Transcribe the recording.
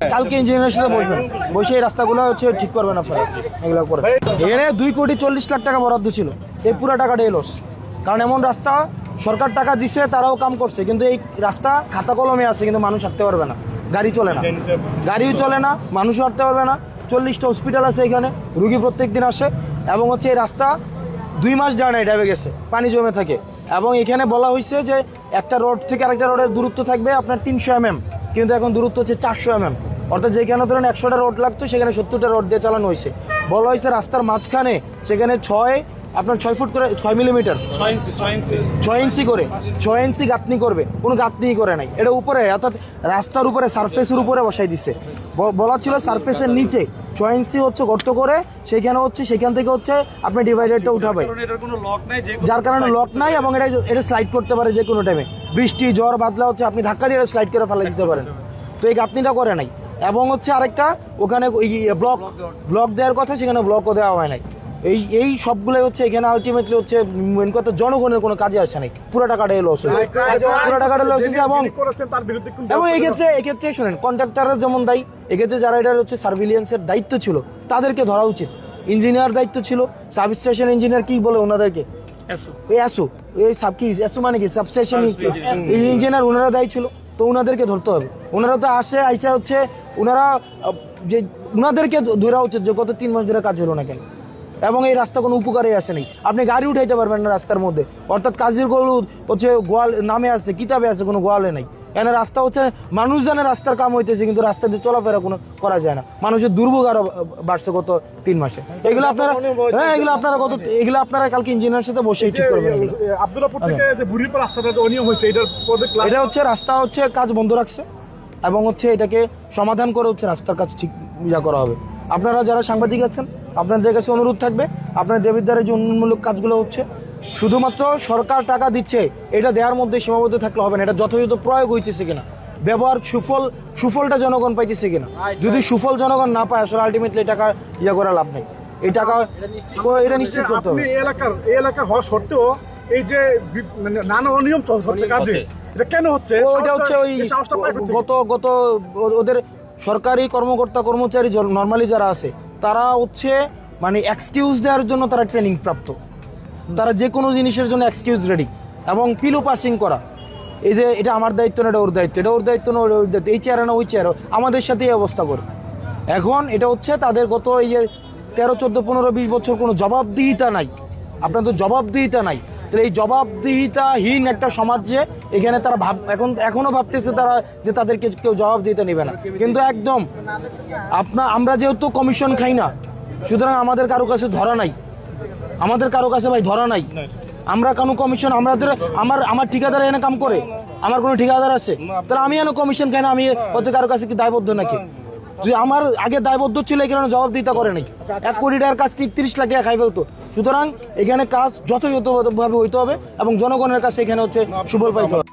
কালকে ইঞ্জিনিয়ারের সাথে বসবেন। বসে এই রাস্তাগুলো হচ্ছে ঠিক করবেন আপনারা, এগুলো করে। এখানে দুই কোটি চল্লিশ লাখ টাকা বরাদ্দ ছিল। এই পুরো টাকাটা এলোস কারণ এমন রাস্তা, সরকার টাকা দিছে, তারাও কাম করছে। কিন্তু এই রাস্তা খাতা কলমে আছে, কিন্তু মানুষ হাঁটতে পারবে না। গাড়ি চলে না। গাড়িও চলে না, মানুষও হাঁটতে পারবে না। চল্লিশটা হসপিটাল আছে এখানে, রুগী প্রত্যেক দিন আসে। এবং হচ্ছে এই রাস্তা দুই মাস যায় না ডেবে গেছে, পানি জমে থাকে। এবং এখানে বলা হয়েছে যে একটা রোড থেকে আরেকটা রোডের দূরত্ব থাকবে আপনার তিনশো এমএম কিন্তু এখন দূরত্ব হচ্ছে চারশো এমএম অর্থাৎ যেখানে ধরেন একশোটা রোড লাগতো সেখানে সত্তরটা রোড দিয়ে চালানো হয়েছে। বলা হয়েছে রাস্তার মাঝখানে সেখানে ছয় আপনার ছয় ফুট করে ছয় মিলিমিটার ছয় ইঞ্চি করে ছয় ইঞ্চি গাঁথনি করবে কোনো গাঁথনিই করে নাই। এটা উপরে অর্থাৎ রাস্তার উপরে সারফেসের উপরে বসাই দিছে। বলা ছিল সারফেসের নিচে। ছয় ইঞ্চি হচ্ছে গর্ত করে সেখানে হচ্ছে সেখান থেকে হচ্ছে আপনি ডিভাইডারটা উঠাবে। যার কারণে লক নাই এবং এটা এটা স্লাইড করতে পারে যে কোনো টাইমে বৃষ্টি জ্বর বাদলা হচ্ছে আপনি ধাক্কা দিয়ে স্লাইড করে ফেলে দিতে পারেন। তো এই গাঁথনিটা করে নাই। এবং হচ্ছে আরেকটা ওখানে ব্লক ব্লক দেওয়ার কথা সেখানে ব্লকও দেওয়া হয় নাই। এই এই সবগুলো হচ্ছে এখানে আলটিমেটলি হচ্ছে মেন কথা জনগণের কোনো কাজে আসে নাই। পুরো টাকাটা লস হয়েছে। পুরো টাকাটা লস হয়েছে এবং এবং এই ক্ষেত্রে এক্ষেত্রে শোনেন কন্ট্রাক্টাররা যেমন দায়ী এক্ষেত্রে যারা এটার হচ্ছে সার্ভিলিয়েন্সের দায়িত্ব ছিল তাদেরকে ধরা উচিত। ইঞ্জিনিয়ার দায়িত্ব ছিল সাব স্টেশন ইঞ্জিনিয়ার কি বলে ওনাদেরকে? এই অ্যাসো এই সাব কি অ্যাসো মানে কি? সাবস্টেশন ইঞ্জিনিয়ার ওনারা দায়ী ছিল তো ওনাদেরকে ধরতে হবে। ওনারা তো আসে আইসা হচ্ছে ওনারা যে ওনাদেরকে ধরা উচিত যে গত তিন মাস ধরে কাজ হলো না কেন? এবং এই রাস্তা কোনো উপকারে আসে নাই। আপনি গাড়ি উঠাইতে পারবেন না রাস্তার মধ্যে। অর্থাৎ কাজির গলুদ হচ্ছে গোয়াল নামে আছে কিতাবে আছে কোনো গোয়ালে নাই। এখানে রাস্তা হচ্ছে মানুষ জানে রাস্তার কাম হইতেছে কিন্তু রাস্তা দিয়ে চলাফেরা কোনো করা যায় না। মানুষের দুর্ভোগ আরও বাড়ছে গত তিন মাসে। এগুলো আপনারা হ্যাঁ এগুলো আপনারা গত এগুলো আপনারা কালকে ইঞ্জিনিয়ার সাথে বসেই ঠিক করবেন। এগুলো। থেকে যে বুড়ির রাস্তাটা অনিয়ম হয়েছে এটার পদে ক্লাস এটা হচ্ছে রাস্তা হচ্ছে কাজ বন্ধ রাখছে। এবং হচ্ছে এটাকে সমাধান করে হচ্ছে রাস্তার কাজ ঠিক ইয়া করা হবে। আপনারা যারা সাংবাদিক আছেন আপনাদের কাছে অনুরোধ থাকবে আপনার দেবিদ্বারের যে উন্নয়নমূলক কাজগুলো হচ্ছে শুধুমাত্র সরকার টাকা দিচ্ছে এটা দেওয়ার মধ্যে সীমাবদ্ধ থাকলে হবে না এটা যথাযথ প্রয়োগ হইতেছে কিনা ব্যবহার সুফল সুফলটা জনগণ পাইতেছে কিনা। যদি সুফল জনগণ না পায় আসলে আলটিমেটলি টাকা ইয়ে করা লাভ নেই। এই টাকা এটা নিশ্চিত করতে হবে। এলাকার এই এলাকা হওয়া সত্ত্বেও এই যে মানে নানা অনিয়ম চল- হচ্ছে কাজে। এটা কেন হচ্ছে? ওইটা হচ্ছে ওই? গত গত ওদের সরকারি কর্মকর্তা কর্মচারী নর্মালি যারা আছে তারা হচ্ছে মানে এক্সকিউজ দেওয়ার জন্য তারা ট্রেনিং প্রাপ্ত। তারা যে কোনো জিনিসের জন্য এক্সকিউজ রেডি এবং পিলো পাসিং করা। এই যে এটা আমার দায়িত্ব না এটা ওর দায়িত্ব। এটা ওর দায়িত্ব না ওর দায়িত্ব। এই চেয়ারে না ওই চেয়ারে আমাদের সাথে এই অবস্থা করে। এখন এটা হচ্ছে তাদের গত এই যে তেরো চোদ্দ পনেরো বিশ বছর কোনো জবাবদিহিতা নাই। আপনার তো জবাবদিহিতা নাই। তাহলে এই জবাবদিহিতাহীন একটা সমাজে এখানে তারা ভাব এখন এখনও ভাবতেছে তারা যে তাদেরকে কেউ জবাবদিহিতা নেবে না। কিন্তু একদম আপনার আমরা যেহেতু কমিশন খাই না, সুতরাং আমাদের কারও কাছে ধরা নাই। আমাদের কারও কাছে ভাই ধরা নাই। আমরা কেন কমিশন আমাদের আমার আমার ঠিকাদার এনে কাম করে। আমার কোনো ঠিকাদার আছে। তাহলে আমি এনে কমিশন খাই না? আমি হচ্ছে কারও কাছে কি দায়বদ্ধ নাকি? যদি আমার আগে দায়বদ্ধ ছিল এই কারণে জবাব দিতে করে নাকি এক কোটি টাকার কাজ তিরিশ লাখ টাকা খাই ফেলতো। সুতরাং এখানে কাজ যথাযথভাবে হইতে হবে এবং জনগণের কাছে এখানে হচ্ছে সুফল পাইতে হবে।